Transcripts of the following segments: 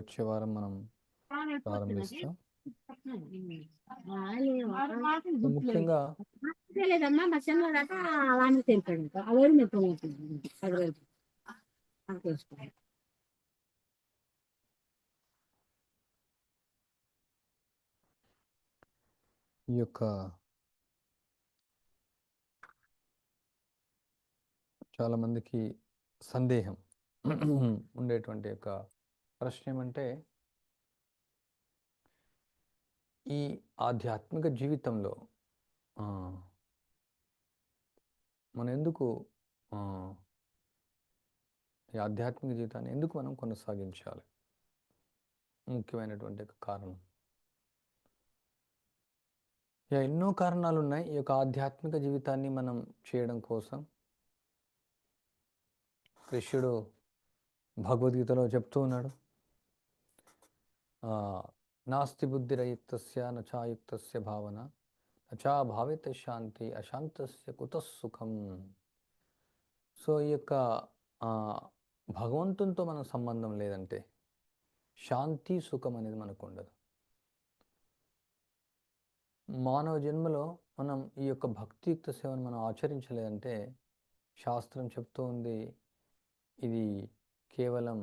వచ్చే వారం మనం ప్రారంభిస్తాం. ముఖ్యంగా ఈ యొక్క చాలా మందికి సందేహం ఉండేటువంటి యొక్క ప్రశ్న ఏమంటే ఈ ఆధ్యాత్మిక జీవితంలో మనం ఎందుకు ఈ ఆధ్యాత్మిక జీవితాన్ని ఎందుకు మనం కొనసాగించాలి? ముఖ్యమైనటువంటి ఒక కారణం. ఇక ఎన్నో కారణాలు ఉన్నాయి ఈ యొక్క ఆధ్యాత్మిక జీవితాన్ని మనం చేయడం కోసం. కృష్ణుడు భగవద్గీతలో చెప్తూ ఉన్నాడు నాస్తి బుద్ధిరయుక్త నచాయుక్త భావన నచా భావిత శాంతి అశాంతస్య కుత సుఖం. సో ఈ యొక్క భగవంతునితో మన సంబంధం లేదంటే శాంతి సుఖం అనేది మనకు ఉండదు. మానవ జన్మలో మనం ఈ యొక్క భక్తియుక్త సేవను మనం ఆచరించలేదంటే శాస్త్రం చెప్తూ ఉంది ఇది కేవలం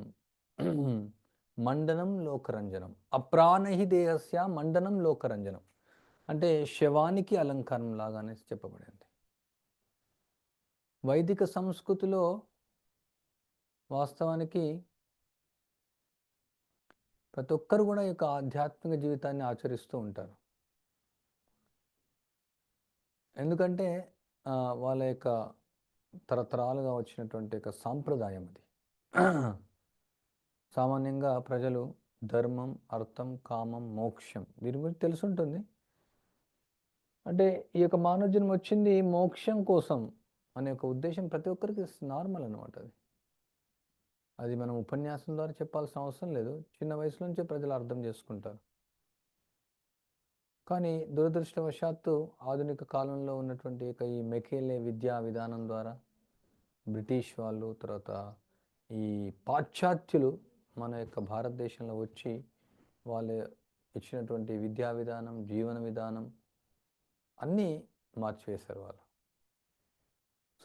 మండనం లోకరంజనం. అప్రాణహి దేహస్య మండనం లోకరంజనం. అంటే శవానికి అలంకారం లాగానే చెప్పబడింది. వైదిక సంస్కృతిలో వాస్తవానికి ప్రతి ఒక్కరు కూడా ఈ యొక్క ఆధ్యాత్మిక జీవితాన్ని ఆచరిస్తూ ఉంటారు. ఎందుకంటే వాళ్ళ యొక్క తరతరాలుగా వచ్చినటువంటి ఒక సాంప్రదాయం అది. సామాన్యంగా ప్రజలు ధర్మం అర్థం కామం మోక్షం దీని గురించి తెలుసుంటుంది. అంటే ఈ యొక్క మానవ జన్మ వచ్చింది మోక్షం కోసం అనే ఒక ఉద్దేశం ప్రతి ఒక్కరికి నార్మల్ అనమాట అది. అది మనం ఉపన్యాసం ద్వారా చెప్పాల్సిన అవసరం లేదు. చిన్న వయసు నుంచే ప్రజలు అర్థం చేసుకుంటారు. కానీ దురదృష్టవశాత్తు ఆధునిక కాలంలో ఉన్నటువంటి యొక్క ఈ మెకేలే విద్యా విధానం ద్వారా బ్రిటిష్ వాళ్ళు తర్వాత ఈ పాశ్చాత్యులు మన యొక్క భారతదేశంలో వచ్చి వాళ్ళు ఇచ్చినటువంటి విద్యా విధానం జీవన విధానం అన్నీ మార్చివేశారు వాళ్ళు.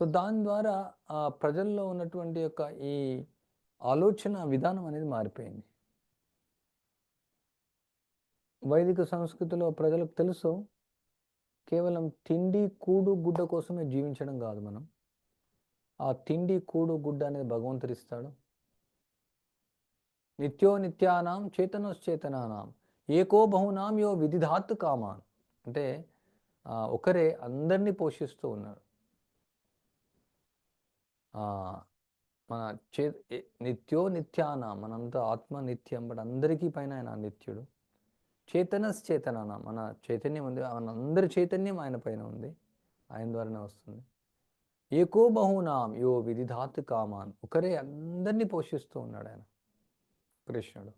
సో దాని ద్వారా ఆ ప్రజల్లో ఉన్నటువంటి యొక్క ఈ ఆలోచన విధానం అనేది మారిపోయింది. వైదిక సంస్కృతిలో ప్రజలకు తెలుసు కేవలం తిండి కూడు గుడ్డ కోసమే జీవించడం కాదు మనం. ఆ తిండి కూడు గుడ్డ అనేది భగవంతుడు ఇస్తాడు. నిత్యో నిత్యానాం చేతనశ్చేతనానాం. ఏకో బహునాం యో విధిధాత్ కామాన్. అంటే ఒకరే అందరినీ పోషిస్తూ ఉన్నాడు మన చే నిత్యో నిత్యానా. మనంతా ఆత్మ నిత్యం బట్ అందరికీ పైన ఆయన నిత్యుడు. చేతనశ్చేతనాన. మన చైతన్యం ఉంది. మన అందరి చైతన్యం ఆయన పైన ఉంది. ఆయన ద్వారానే వస్తుంది. ఏకో బహునాం యో విధిధాత్ కామాన్. ఒకరే అందరినీ పోషిస్తూ ఉన్నాడు ఆయన. కృష్ణుడు.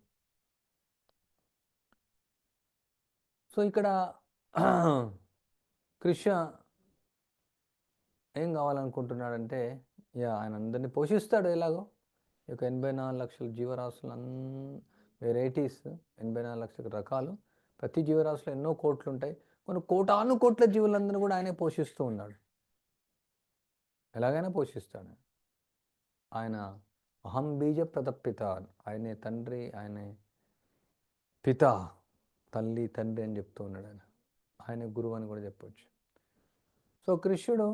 సో ఇక్కడ కృష్ణ ఏం కావాలనుకుంటున్నాడంటే యా ఆయన అందరినీ పోషిస్తాడు ఎలాగో. ఈ యొక్క ఎనభై నాలుగు లక్షల జీవరాశులు అన్ వెరైటీస్ ఎనభై నాలుగు లక్షల రకాలు. ప్రతి జీవరాశిలో ఎన్నో కోట్లు ఉంటాయి కొన్ని కోటాను కోట్ల జీవులందరినీ కూడా ఆయనే పోషిస్తూ ఉన్నాడు. ఎలాగైనా పోషిస్తాడు. ఆయన. అహం బీజ ప్రతపిత ఆయనే తండ్రి ఆయనే పిత తల్లి తండ్రి అని చెప్తూ ఉన్నాడు ఆయన. ఆయన గురువు అని కూడా చెప్పవచ్చు సో కృష్ణుడు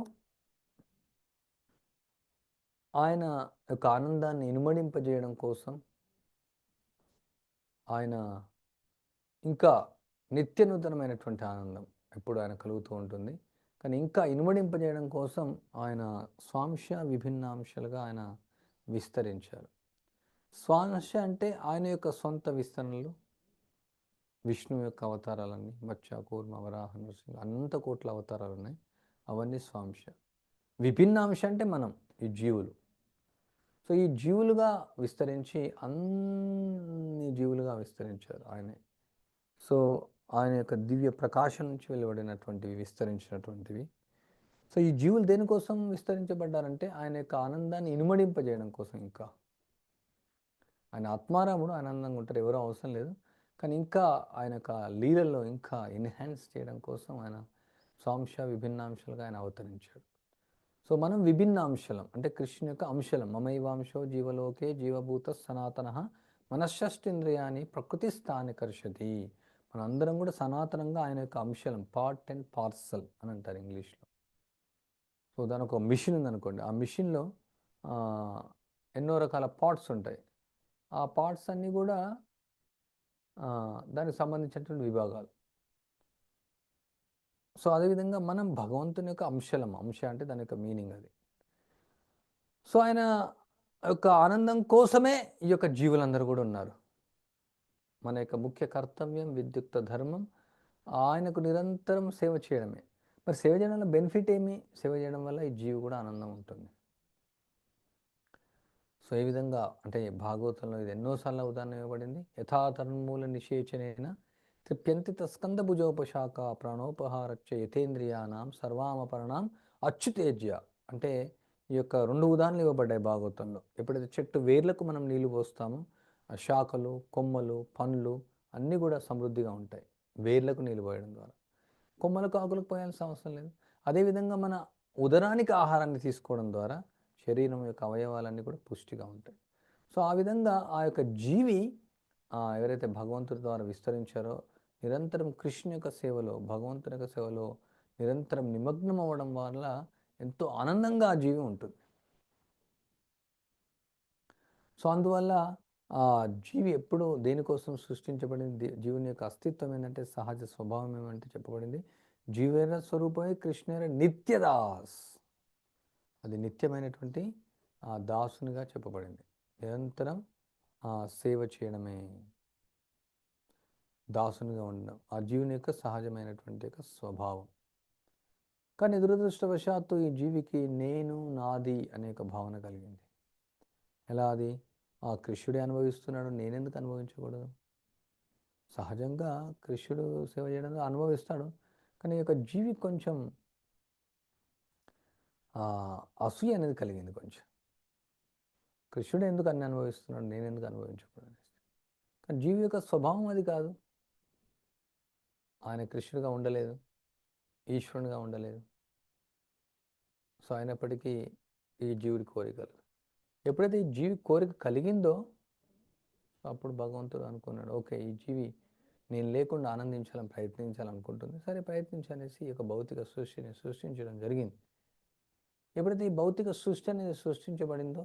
ఆయన యొక్క ఆనందాన్ని ఇనుమడింపజేయడం కోసం ఆయన ఇంకా నిత్య నూతనమైనటువంటి ఆనందం ఎప్పుడు ఆయన కలుగుతూ ఉంటుంది. కానీ ఇంకా ఇనుమడింపజేయడం కోసం ఆయన స్వాంశ విభిన్నాంశాలుగా ఆయన విస్తరించారు. స్వాంశ అంటే ఆయన యొక్క సొంత విస్తరణలు విష్ణువు యొక్క అవతారాలన్నీ మత్స్య కూర్మ వరాహ నరసింహ అనంత కోట్ల అవతారాలు ఉన్నాయి. అవన్నీ స్వాంశ. విభిన్నాంశ అంటే మనం ఈ జీవులు. సో ఈ జీవులుగా విస్తరించి అన్ని జీవులుగా విస్తరించారు ఆయనే. సో ఆయన యొక్క దివ్య ప్రకాశం నుంచి వెలువడినటువంటివి విస్తరించినటువంటివి. సో ఈ జీవులు దేనికోసం విస్తరించబడ్డారంటే ఆయన యొక్క ఆనందాన్ని ఇనుమడింపజేయడం కోసం ఇంకా. ఆయన ఆత్మారాముడు ఆనందంగా ఉంటారు ఎవరో అవసరం లేదు. కానీ ఇంకా ఆయన యొక్క లీలల్లో ఇంకా ఎన్హాన్స్ చేయడం కోసం ఆయన స్వాంశ విభిన్నాంశాలుగా ఆయన అవతరించాడు. సో మనం విభిన్న అంశలం అంటే కృష్ణ యొక్క అంశలం మమైవాంశో జీవలోకే జీవభూత సనాతన మనశ్శష్టింద్రియాన్ని ప్రకృతి స్థానికర్షది. మనందరం కూడా సనాతనంగా ఆయన యొక్క అంశలం పార్ట్ అండ్ పార్సల్ అని అంటారు ఇంగ్లీష్లో. సో దాని ఒక మిషన్ ఉందనుకోండి. ఆ మిషన్లో ఎన్నో రకాల పార్ట్స్ ఉంటాయి. ఆ పార్ట్స్ అన్నీ కూడా దానికి సంబంధించినటువంటి విభాగాలు. సో అదేవిధంగా మనం భగవంతుని యొక్క అంశలం అంశ అంటే దాని యొక్క మీనింగ్ అది. సో ఆయన యొక్క ఆనందం కోసమే ఈ యొక్క జీవులందరూ కూడా ఉన్నారు. మన యొక్క ముఖ్య కర్తవ్యం విద్యుక్త ధర్మం ఆయనకు నిరంతరం సేవ చేయడమే. మరి సేవ చేయడం వల్ల బెనిఫిట్ ఏమి? సేవ చేయడం వల్ల ఈ జీవి కూడా ఆనందం ఉంటుంది. సో ఏ విధంగా అంటే భాగవతంలో ఇది ఎన్నోసార్లు ఉదాహరణ ఇవ్వబడింది. యథాతన్మూల నిషేచనైన త్రిప్యంతి తస్కంద భుజోపశాఖ ప్రాణోపహారచ్చ యథేంద్రియానాం సర్వామపరణాం అచ్యుతేజ్య. అంటే ఈ యొక్క రెండు ఉదాహరణలు ఇవ్వబడ్డాయి భాగవతంలో. ఎప్పుడైతే చెట్టు వేర్లకు మనం నీళ్ళు పోస్తామో ఆ శాఖలు కొమ్మలు పండ్లు అన్నీ కూడా సమృద్ధిగా ఉంటాయి. వేర్లకు నీళ్ళు పోయడం ద్వారా. కొమ్మలకు ఆకులకు పోయాల్సిన అవసరం లేదు. అదేవిధంగా మన ఉదరానికి ఆహారాన్ని తీసుకోవడం ద్వారా శరీరం యొక్క అవయవాలన్నీ కూడా పుష్టిగా ఉంటాయి. సో ఆ విధంగా ఆ యొక్క జీవి ఎవరైతే భగవంతుడి ద్వారా విస్తరించారో నిరంతరం కృష్ణ యొక్క సేవలో భగవంతుని యొక్క సేవలో నిరంతరం నిమగ్నం అవ్వడం వల్ల ఎంతో ఆనందంగా ఆ జీవి ఉంటుంది. సో అందువల్ల ఆ జీవి ఎప్పుడు దేనికోసం సృష్టించబడింది? జీవుని యొక్క అస్తిత్వం ఏంటంటే సహజ స్వభావం ఏమంటే చెప్పబడింది? జీవేర స్వరూపమే కృష్ణేర నిత్యదాస్. అది నిత్యమైనటువంటి ఆ దాసునిగా చెప్పబడింది. నిరంతరం ఆ సేవ చేయడమే. దాసునిగా ఉండడం ఆ జీవుని యొక్క సహజమైనటువంటి యొక్క స్వభావం. కానీ దురదృష్టవశాత్తు ఈ జీవికి నేను నాది అనే ఒక భావన కలిగింది. ఎలా అది? ఆ కృష్ణుడే అనుభవిస్తున్నాడు నేనెందుకు అనుభవించకూడదు? సహజంగా కృష్ణుడు సేవ చేయడంలో అనుభవిస్తాడు కానీ ఈ యొక్క జీవి కొంచెం అసూయ అనేది కలిగింది కొంచెం. కృష్ణుడు ఎందుకు అన్ని అనుభవిస్తున్నాడు నేను ఎందుకు అనుభవించకూడదు కానీ జీవి యొక్క స్వభావం అది కాదు. ఆయన కృష్ణుడిగా ఉండలేదు ఈశ్వరునిగా ఉండలేదు. సో అయినప్పటికీ ఈ జీవుడి కోరికలు ఎప్పుడైతే ఈ జీవి కోరిక కలిగిందో అప్పుడు భగవంతుడు అనుకున్నాడు ఓకే ఈ జీవి నేను లేకుండా ఆనందించాలని ప్రయత్నించాలనుకుంటుంది. సరే ప్రయత్నించనేసి ఈ యొక్క భౌతిక సృష్టిని సృష్టించడం జరిగింది. ఎప్పుడైతే ఈ భౌతిక సృష్టి అనేది సృష్టించబడిందో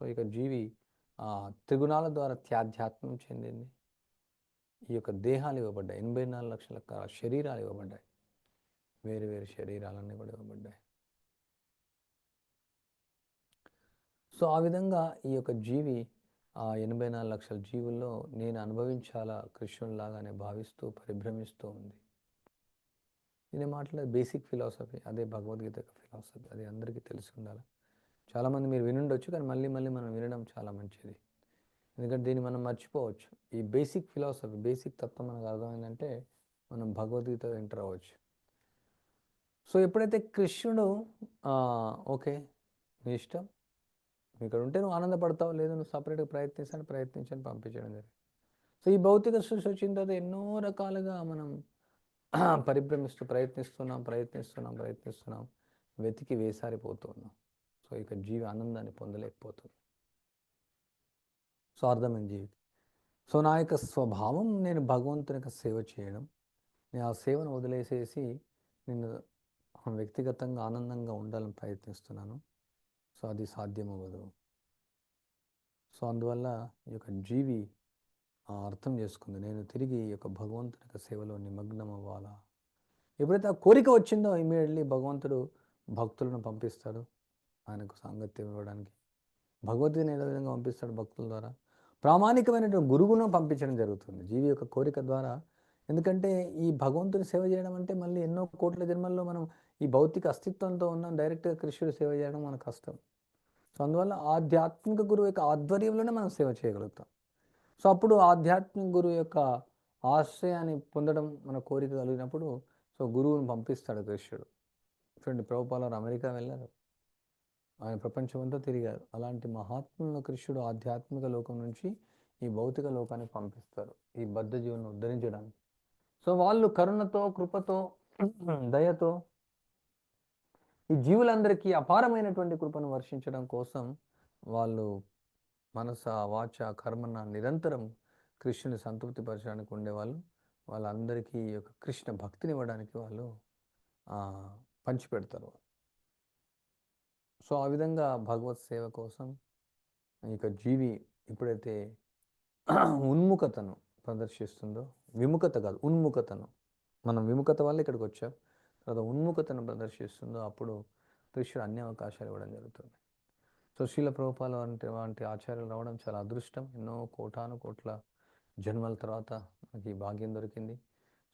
సో ఇక జీవి త్రిగుణాల ద్వారా త్యాధ్యాత్మం చెందింది. ఈ యొక్క దేహాలు ఇవ్వబడ్డాయి. ఎనభై నాలుగు లక్షల శరీరాలు ఇవ్వబడ్డాయి. వేరు వేరు శరీరాలన్నీ కూడా ఇవ్వబడ్డాయి. సో ఆ విధంగా ఈ యొక్క జీవి ఆ ఎనభై నాలుగు లక్షల జీవుల్లో నేను అనుభవించాలా కృష్ణునిలాగానే భావిస్తూ పరిభ్రమిస్తూ ఉంది. ఇది మాట్లాడే బేసిక్ ఫిలాసఫీ అదే భగవద్గీత యొక్క ఫిలాసఫీ అది అందరికీ తెలిసి ఉండాలి. చాలామంది మీరు వినుండొచ్చు కానీ మళ్ళీ మళ్ళీ మనం వినడం చాలా మంచిది. ఎందుకంటే దీన్ని మనం మర్చిపోవచ్చు. ఈ బేసిక్ ఫిలాసఫీ బేసిక్ తత్వం మనకు అర్థమైందంటే మనం భగవద్గీత ఎంటర్ అవ్వచ్చు. సో ఎప్పుడైతే కృష్ణుడు ఓకే నీ ఇష్టం ఇక్కడ ఉంటే నువ్వు ఆనందపడతావు లేదు నువ్వు సపరేట్గా ప్రయత్నిస్తాను ప్రయత్నించని పంపించడం జరిగింది. సో ఈ భౌతిక సృష్టి వచ్చిన తర్వాత ఎన్నో రకాలుగా మనం పరిభ్రమిస్తూ ప్రయత్నిస్తున్నాం ప్రయత్నిస్తున్నాం ప్రయత్నిస్తున్నాం. వెతికి వేసారిపోతున్నాం. సో ఇక జీవి ఆనందాన్ని పొందలేకపోతుంది. స్వార్థమైన జీవితం. సో నా యొక్క స్వభావం నేను భగవంతుని యొక్క సేవ చేయడం నేను ఆ సేవను వదిలేసేసి నేను వ్యక్తిగతంగా ఆనందంగా ఉండాలని ప్రయత్నిస్తున్నాను. సో అది సాధ్యం అవ్వదు సో అందువల్ల ఈ యొక్క జీవి ఆ అర్థం చేసుకుంది. నేను తిరిగి ఈ యొక్క భగవంతుని యొక్క సేవలో నిమగ్నం అవ్వాలా ఎప్పుడైతే ఆ కోరిక వచ్చిందో ఇమీడియట్లీ భగవంతుడు భక్తులను పంపిస్తాడు. ఆయనకు సాంగత్యం ఇవ్వడానికి. భగవద్గీతను ఏదో విధంగా పంపిస్తాడు భక్తుల ద్వారా? ప్రామాణికమైనటువంటి గురువును పంపించడం జరుగుతుంది. జీవి యొక్క కోరిక ద్వారా. ఎందుకంటే ఈ భగవంతుని సేవ చేయడం అంటే మళ్ళీ ఎన్నో కోట్ల జన్మల్లో మనం ఈ భౌతిక అస్తిత్వంతో ఉన్నాం. డైరెక్ట్గా కృష్ణుడు సేవ చేయడం మన కష్టం. సో అందువల్ల ఆధ్యాత్మిక గురువు యొక్క ఆధ్వర్యంలోనే మనం సేవ చేయగలుగుతాం. సో అప్పుడు ఆధ్యాత్మిక గురువు యొక్క ఆశ్రయాన్ని పొందడం మన కోరిక కలిగినప్పుడు సో గురువుని పంపిస్తాడు కృష్ణుడు. చూడండి ప్రభుపాలవారు అమెరికా వెళ్ళారు. ఆయన ప్రపంచమంతా తిరిగారు. అలాంటి మహాత్ములను కృష్ణుడు ఆధ్యాత్మిక లోకం నుంచి ఈ భౌతిక లోకానికి పంపిస్తారు. ఈ బద్ధ జీవులను ఉద్ధరించడానికి. సో వాళ్ళు కరుణతో కృపతో దయతో ఈ జీవులందరికీ అపారమైనటువంటి కృపను వర్షించడం కోసం వాళ్ళు మనస వాచ కర్మన నిరంతరం కృష్ణుని సంతృప్తిపరచడానికి ఉండేవాళ్ళు. వాళ్ళందరికీ ఈ యొక్క కృష్ణ భక్తిని ఇవ్వడానికి వాళ్ళు పంచిపెడతారు సో ఆ విధంగా భగవత్ సేవ కోసం ఇక జీవి ఎప్పుడైతే ఉన్ముఖతను ప్రదర్శిస్తుందో విముఖత కాదు ఉన్ముఖతను. మనం విముఖత వల్ల ఇక్కడికి వచ్చాం. తర్వాత ఉన్ముఖతను ప్రదర్శిస్తుందో అప్పుడు కృష్ణుడు అన్ని అవకాశాలు ఇవ్వడం జరుగుతుంది. సో శీల ప్రభుపాల వంటి వంటి ఆచార్యులు రావడం చాలా అదృష్టం. ఎన్నో కోటాను కోట్ల జన్మల తర్వాత మనకి భాగ్యం దొరికింది.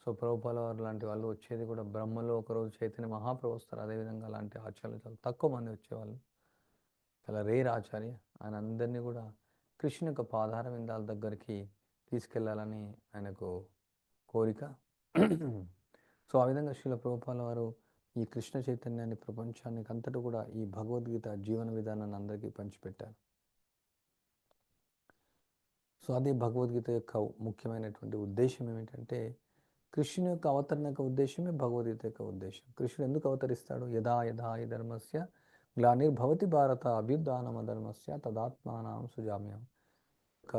సో ప్రభుపాల వారు లాంటి వాళ్ళు వచ్చేది కూడా బ్రహ్మలో ఒకరోజు చైతన్య మహాప్రభు వస్తారు. అదేవిధంగా అలాంటి ఆచార్యులు చాలా తక్కువ మంది వచ్చేవాళ్ళు. చాలా రేర్ ఆచార్య. ఆయన అందరినీ కూడా కృష్ణ యొక్క పాదార విందాల దగ్గరికి తీసుకెళ్ళాలని ఆయనకు కోరిక. సో ఆ విధంగా శ్రీల ప్రభుపాల వారు ఈ కృష్ణ చైతన్యాన్ని ప్రపంచానికి అంతటా కూడా ఈ భగవద్గీత జీవన విధానాన్ని అందరికీ పంచిపెట్టారు. సో అదే భగవద్గీత యొక్క ముఖ్యమైనటువంటి ఉద్దేశం ఏమిటంటే కృష్ణుని యొక్క అవతరణ యొక్క ఉద్దేశమే భగవద్గీత యొక్క ఉద్దేశం. కృష్ణుడు ఎందుకు అవతరిస్తాడు? యథా యథా ఈ ధర్మస్య గ్లానిర్భవతి భారత అభ్యుద్ధానమ ధర్మస్య తదాత్మానం సుజామ్యం. ఒక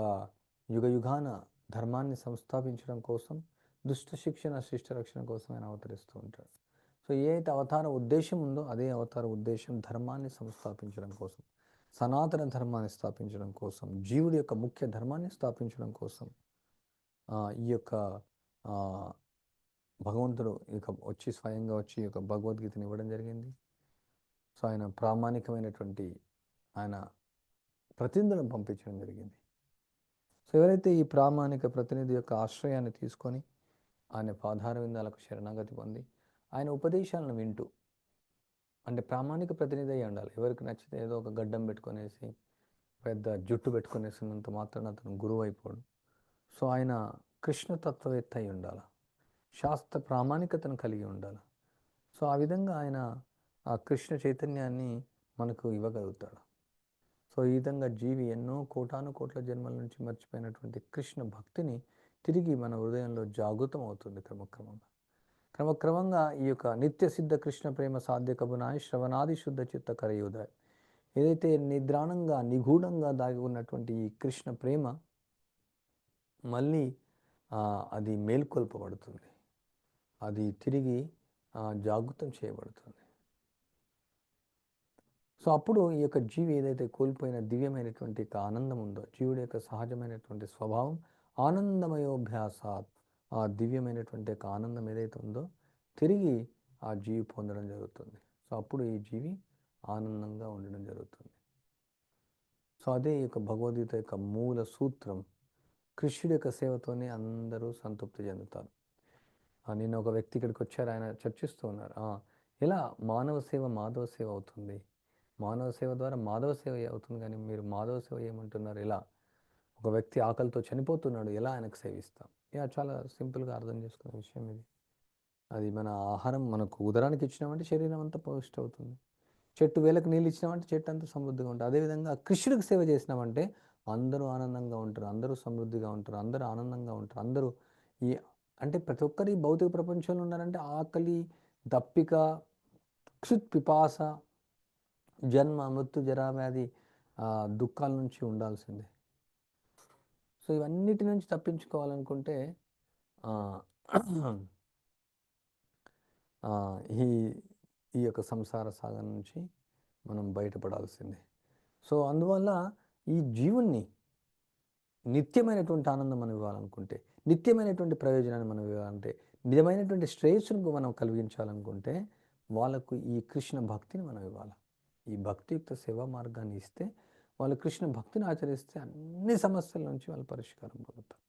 యుగ యుగాన ధర్మాన్ని సంస్థాపించడం కోసం దుష్ట శిక్షణ శిష్ట రక్షణ కోసం ఆయన అవతరిస్తూ ఉంటాడు. సో ఏ అయితే అవతార ఉద్దేశం ఉందో అదే అవతార ఉద్దేశం ధర్మాన్ని సంస్థాపించడం కోసం సనాతన ధర్మాన్ని స్థాపించడం కోసం జీవుడి యొక్క ముఖ్య ధర్మాన్ని స్థాపించడం కోసం ఈ యొక్క భగవంతుడు ఇక వచ్చి స్వయంగా వచ్చి ఈ యొక్క భగవద్గీతని ఇవ్వడం జరిగింది. సో ఆయన ప్రామాణికమైనటువంటి ఆయన ప్రతినిధులను పంపించడం జరిగింది. సో ఎవరైతే ఈ ప్రామాణిక ప్రతినిధి యొక్క ఆశ్రయాన్ని తీసుకొని ఆయన పాదార విందాలకు శరణాగతి పొంది ఆయన ఉపదేశాలను వింటూ అంటే ప్రామాణిక ప్రతినిధి అయి ఉండాలి. ఎవరికి నచ్చితే ఏదో ఒక గడ్డం పెట్టుకునేసి పెద్ద జుట్టు పెట్టుకునేసినంత మాత్రాన అతను గురువు అయిపోడు సో ఆయన కృష్ణతత్వవేత్త అయి ఉండాలి. శాస్త్ర ప్రామాణికతను కలిగి ఉండాలి. సో ఆ విధంగా ఆయన ఆ కృష్ణ చైతన్యాన్ని మనకు ఇవ్వగలుగుతాడు. సో ఈ విధంగా జీవి ఎన్నో కోటాను కోట్ల జన్మల నుంచి మర్చిపోయినటువంటి కృష్ణ భక్తిని తిరిగి మన హృదయంలో జాగృతం అవుతుంది క్రమక్రమంగా. క్రమక్రమంగా ఈ యొక్క నిత్య సిద్ధ కృష్ణ ప్రేమ సాధ్య కబునాయ శ్రవణాది శుద్ధ చిత్త కరయుదాయ్ ఏదైతే నిద్రాణంగా నిగూఢంగా దాగి ఉన్నటువంటి ఈ కృష్ణ ప్రేమ మళ్ళీ అది మేల్కొల్పబడుతుంది. అది తిరిగి జాగృతం చేయబడుతుంది. సో అప్పుడు ఈ యొక్క జీవి ఏదైతే కోల్పోయిన దివ్యమైనటువంటి ఆనందం ఉందో జీవుడి యొక్క సహజమైనటువంటి స్వభావం ఆనందమయోభ్యాసాత్ ఆ దివ్యమైనటువంటి యొక్క ఆనందం ఏదైతే ఉందో తిరిగి ఆ జీవి పొందడం జరుగుతుంది. సో అప్పుడు ఈ జీవి ఆనందంగా ఉండడం జరుగుతుంది. సో అదే ఈ యొక్క భగవద్గీత యొక్క మూల సూత్రం కృష్ణుడి యొక్క సేవతోనే అందరూ సంతృప్తి చెందుతారు. నేను ఒక వ్యక్తి ఇక్కడికి వచ్చారు ఆయన చర్చిస్తూ ఉన్నారు. ఇలా మానవ సేవ మాధవ సేవ అవుతుంది? మానవ సేవ ద్వారా మాధవ సేవ అవుతుంది కానీ మీరు మాధవ సేవ ఏమంటున్నారు? ఇలా ఒక వ్యక్తి ఆకలితో చనిపోతున్నాడు ఎలా ఆయనకు సేవిస్తాం? యా చాలా సింపుల్గా అర్థం చేసుకునే విషయం ఇది. అది మన ఆహారం మనకు ఉదరానికి ఇచ్చినామంటే శరీరం అంతా పౌష్టి అవుతుంది. చెట్టు వేలకు నీళ్ళు ఇచ్చినామంటే చెట్టు అంతా సమృద్ధిగా ఉంటుంది. అదేవిధంగా కృష్ణుడికి సేవ చేసినామంటే అందరూ ఆనందంగా ఉంటారు అందరూ సమృద్ధిగా ఉంటారు అందరూ ఆనందంగా ఉంటారు అందరూ ఈ అంటే ప్రతి ఒక్కరి భౌతిక ప్రపంచంలో ఉన్నారంటే ఆకలి దప్పిక క్షుత్ పిపాస జన్మ మృత్యు జరా వ్యాధి దుఃఖాల నుంచి ఉండాల్సిందే. సో ఇవన్నిటి నుంచి తప్పించుకోవాలనుకుంటే ఈ ఈ యొక్క సంసార సాగర్ నుంచి మనం బయటపడాల్సిందే. సో అందువల్ల ఈ జీవుణ్ణి నిత్యమైనటువంటి ఆనందం మనం ఇవ్వాలనుకుంటే నిత్యమైనటువంటి ప్రయోజనాన్ని మనం ఇవ్వాలంటే నిజమైనటువంటి శ్రేయస్సును మనం కలిగించాలనుకుంటే వాళ్ళకు ఈ కృష్ణ భక్తిని మనం ఇవ్వాలి. ఈ భక్తియుక్త సేవా మార్గాన్ని ఇస్తే వాళ్ళు కృష్ణ భక్తిని ఆచరిస్తే అన్ని సమస్యల నుంచి వాళ్ళు పరిష్కారం పొందుతారు.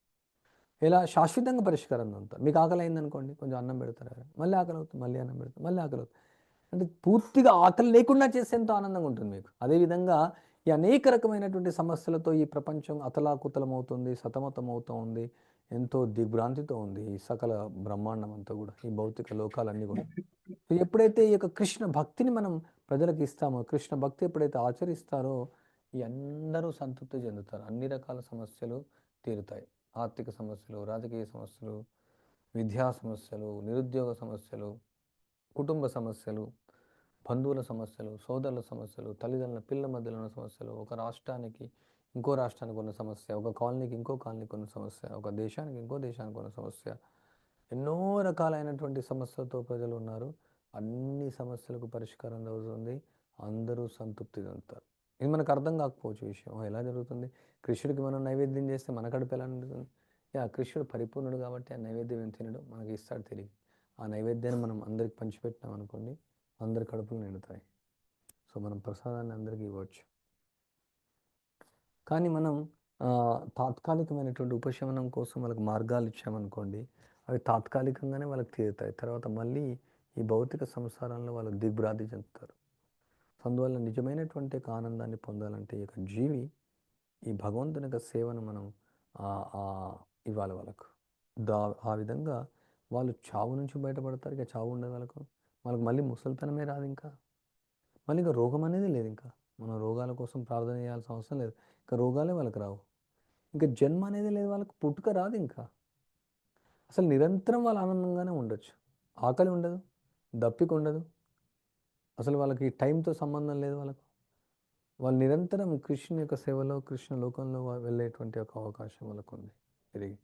ఇలా శాశ్వతంగా పరిష్కారం పొందుతారు. మీకు ఆకలి అయిందనుకోండి కొంచెం అన్నం పెడతారు. మళ్ళీ ఆకలి అవుతుంది మళ్ళీ అన్నం పెడతారు మళ్ళీ ఆకలి అవుతుంది. అంటే పూర్తిగా ఆకలి లేకుండా చేసేంత ఆనందంగా ఉంటుంది మీకు. అదేవిధంగా ఈ అనేక రకమైనటువంటి సమస్యలతో ఈ ప్రపంచం అతలాకుతలం అవుతుంది సతమతం అవుతూ ఉంది ఎంతో దిగ్భ్రాంతితో ఉంది ఈ సకల బ్రహ్మాండం అంతా కూడా ఈ భౌతిక లోకాలన్నీ కూడా. ఎప్పుడైతే ఈ యొక్క కృష్ణ భక్తిని మనం ప్రజలకు ఇస్తామో కృష్ణ భక్తి ఎప్పుడైతే ఆచరిస్తారో ఈ అందరూ సంతృప్తి చెందుతారు. అన్ని రకాల సమస్యలు తీరుతాయి. ఆర్థిక సమస్యలు రాజకీయ సమస్యలు విద్యా సమస్యలు నిరుద్యోగ సమస్యలు కుటుంబ సమస్యలు బంధువుల సమస్యలు సోదరుల సమస్యలు తల్లిదండ్రుల పిల్లల మధ్యలో ఉన్న సమస్యలు ఒక రాష్ట్రానికి ఇంకో రాష్ట్రానికి ఉన్న సమస్య ఒక కాలనీకి ఇంకో కాలనీకి ఉన్న సమస్య ఒక దేశానికి ఇంకో దేశానికి ఉన్న సమస్య. ఎన్నో రకాలైనటువంటి సమస్యలతో ప్రజలు ఉన్నారు. అన్ని సమస్యలకు పరిష్కారం దొరుకుతుంది అందరూ సంతృప్తి చెందుతారు. ఇది మనకు అర్థం కాకపోవచ్చు విషయం. ఎలా జరుగుతుంది? కృష్ణుడికి మనం నైవేద్యం చేస్తే మన కడుపు ఎలా ఉంటుంది యా కృష్ణుడు పరిపూర్ణుడు కాబట్టి ఆ నైవేద్యం ఏం తినడు? మనకి ఇస్తాడు తెలియదు. ఆ నైవేద్యాన్ని మనం అందరికి పంచిపెట్టినాం అనుకోండి అందరి కడుపులు నిండుతాయి. సో మనం ప్రసాదాన్ని అందరికీ ఇవ్వచ్చు. కానీ మనం తాత్కాలికమైనటువంటి ఉపశమనం కోసం వాళ్ళకి మార్గాలు ఇచ్చామనుకోండి అవి తాత్కాలికంగానే వాళ్ళకి తీరుతాయి. తర్వాత మళ్ళీ ఈ భౌతిక సంసారంలో వాళ్ళకి దిగ్భ్రాంతి చెందుతారు. అందువల్ల నిజమైనటువంటి ఒక ఆనందాన్ని పొందాలంటే ఈ యొక్క జీవి ఈ భగవంతుని యొక్క సేవను మనం ఆ, ఆ, ఇవ్వాలి వాళ్ళకు. దా ఆ విధంగా వాళ్ళు చావు నుంచి బయటపడతారు ఇక చావు ఉండదు వాళ్ళకు. వాళ్ళకి మళ్ళీ ముసలితనమే రాదు ఇంకా. మళ్ళీ ఇంకా రోగం అనేది లేదు ఇంకా. మనం రోగాల కోసం ప్రార్థన చేయాల్సిన అవసరం లేదు. ఇంకా రోగాలే వాళ్ళకి రావు. ఇంకా జన్మ అనేది లేదు వాళ్ళకి పుట్టుక రాదు ఇంకా. అసలు నిరంతరం వాళ్ళు ఆనందంగానే ఉండొచ్చు. ఆకలి ఉండదు దప్పిక ఉండదు అసలు వాళ్ళకి టైంతో సంబంధం లేదు వాళ్ళకు. వాళ్ళు నిరంతరం కృష్ణుని యొక్క సేవలో కృష్ణ లోకంలో వెళ్ళేటువంటి ఒక అవకాశం వాళ్ళకు ఉంది తిరిగి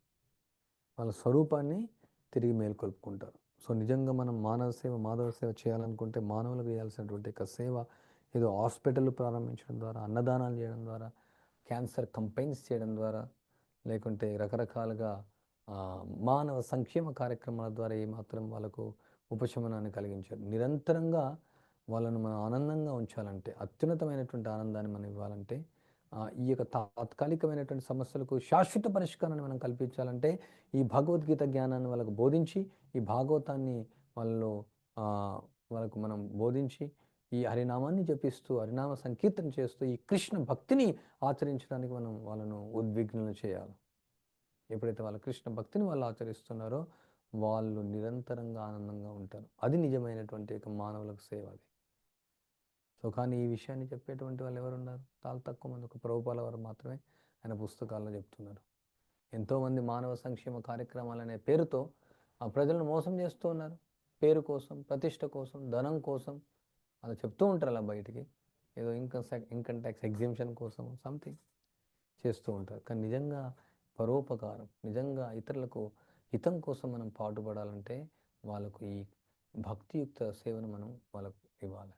వాళ్ళ స్వరూపాన్ని తిరిగి మేల్కొల్పుకుంటారు. సో నిజంగా మనం మానవ సేవ మాధవ సేవ చేయాలనుకుంటే మానవులకు చేయాల్సినటువంటి ఒక సేవ ఏదో హాస్పిటల్ ప్రారంభించడం ద్వారా అన్నదానాలు చేయడం ద్వారా క్యాన్సర్ కంపెయిన్స్ చేయడం ద్వారా లేకుంటే రకరకాలుగా మానవ సంక్షేమ కార్యక్రమాల ద్వారా ఏమాత్రం వాళ్ళకు ఉపశమనాన్ని కలిగించారు. నిరంతరంగా వాళ్ళను మనం ఆనందంగా ఉంచాలంటే అత్యున్నతమైనటువంటి ఆనందాన్ని మనం ఇవ్వాలంటే ఈ యొక్క తాత్కాలికమైనటువంటి సమస్యలకు శాశ్వత పరిష్కారాన్ని మనం కల్పించాలంటే ఈ భగవద్గీత జ్ఞానాన్ని వాళ్ళకు బోధించి ఈ భాగవతాన్ని వాళ్ళు వాళ్ళకు మనం బోధించి ఈ హరినామాన్ని జపిస్తూ హరినామ సంకీర్తన చేస్తూ ఈ కృష్ణ భక్తిని ఆచరించడానికి మనం వాళ్ళను ఉద్విగ్నలు చేయాలి. ఎప్పుడైతే వాళ్ళ కృష్ణ భక్తిని వాళ్ళు ఆచరిస్తున్నారో వాళ్ళు నిరంతరంగా ఆనందంగా ఉంటారు. అది నిజమైనటువంటి ఒక మానవులకు సేవ అది. సో కానీ ఈ విషయాన్ని చెప్పేటువంటి వాళ్ళు ఎవరు ఉన్నారు చాలా తక్కువ మంది. ఒక ప్రభుపాల వారు మాత్రమే ఆయన పుస్తకాల్లో చెప్తున్నారు. ఎంతోమంది మానవ సంక్షేమ కార్యక్రమాలు అనే పేరుతో ఆ ప్రజలను మోసం చేస్తూ ఉన్నారు. పేరు కోసం ప్రతిష్ట కోసం ధనం కోసం. అలా చెప్తూ ఉంటారు అలా బయటికి. ఏదో ఇన్కమ్ ఇన్కమ్ ట్యాక్స్ ఎగ్జిబిషన్ కోసం సంథింగ్ చేస్తూ ఉంటారు. కానీ నిజంగా పరోపకారం నిజంగా ఇతరులకు హితం కోసం మనం పాటుపడాలంటే వాళ్ళకు ఈ భక్తియుక్త సేవను మనం వాళ్ళకు ఇవ్వాలి.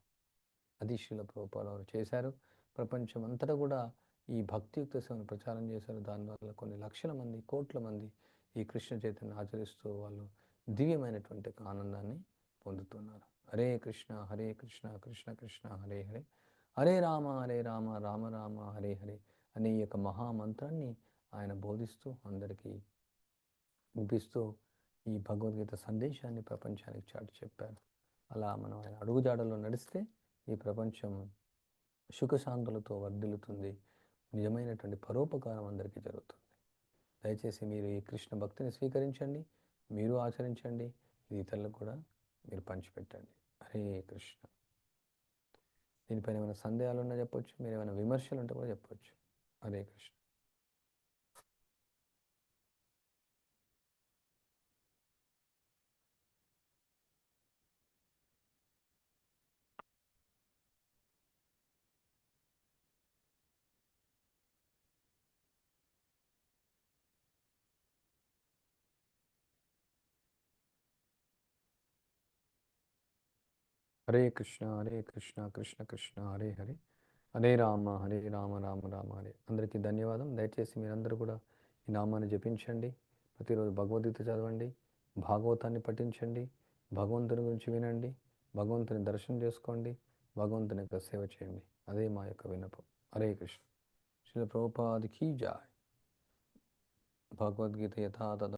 అది శీల వారు చేశారు. ప్రపంచం అంతటా కూడా ఈ భక్తియుక్త సేవను ప్రచారం చేశారు. దానివల్ల కొన్ని లక్షల మంది కోట్ల మంది ఈ కృష్ణ చైతన్యం ఆచరిస్తూ వాళ్ళు దివ్యమైనటువంటి ఆనందాన్ని పొందుతున్నారు. హరే కృష్ణ హరే కృష్ణ కృష్ణ కృష్ణ హరే హరే. హరే రామ హరే రామ రామ రామ హరే హరే అనే ఈ యొక్క మహామంత్రాన్ని ఆయన బోధిస్తూ అందరికీ వినిపిస్తూ ఈ భగవద్గీత సందేశాన్ని ప్రపంచానికి చాటి చెప్పారు. అలా మనం ఆయన అడుగుజాడలో నడిస్తే ఈ ప్రపంచం సుఖశాంతులతో వర్ధిల్లుతుంది. నిజమైనటువంటి పరోపకారం అందరికీ జరుగుతుంది. దయచేసి మీరు ఈ కృష్ణ భక్తిని స్వీకరించండి మీరు ఆచరించండి ఇది ఇతరులకు కూడా మీరు పంచిపెట్టండి. హరే కృష్ణ. దీనిపైన ఏమైనా సందేహాలు ఉన్నా చెప్పొచ్చు మీరు ఏమైనా విమర్శలు ఉంటే కూడా చెప్పొచ్చు. హరే కృష్ణ. హరే కృష్ణ హరే కృష్ణ కృష్ణ కృష్ణ హరే హరే. హరే రామ హరే రామ రామ రామ హరే. అందరికీ ధన్యవాదం. దయచేసి మీరందరూ కూడా ఈ నామాన్ని జపించండి. ప్రతిరోజు భగవద్గీత చదవండి. భాగవతాన్ని పఠించండి. భగవంతుని గురించి వినండి. భగవంతుని దర్శనం చేసుకోండి. భగవంతుని యొక్క సేవ చేయండి. అదే మా యొక్క విన్నపం. హరే కృష్ణ. శ్రీ ప్రభుపాదికి జాయ్ భగవద్గీత యథాతథ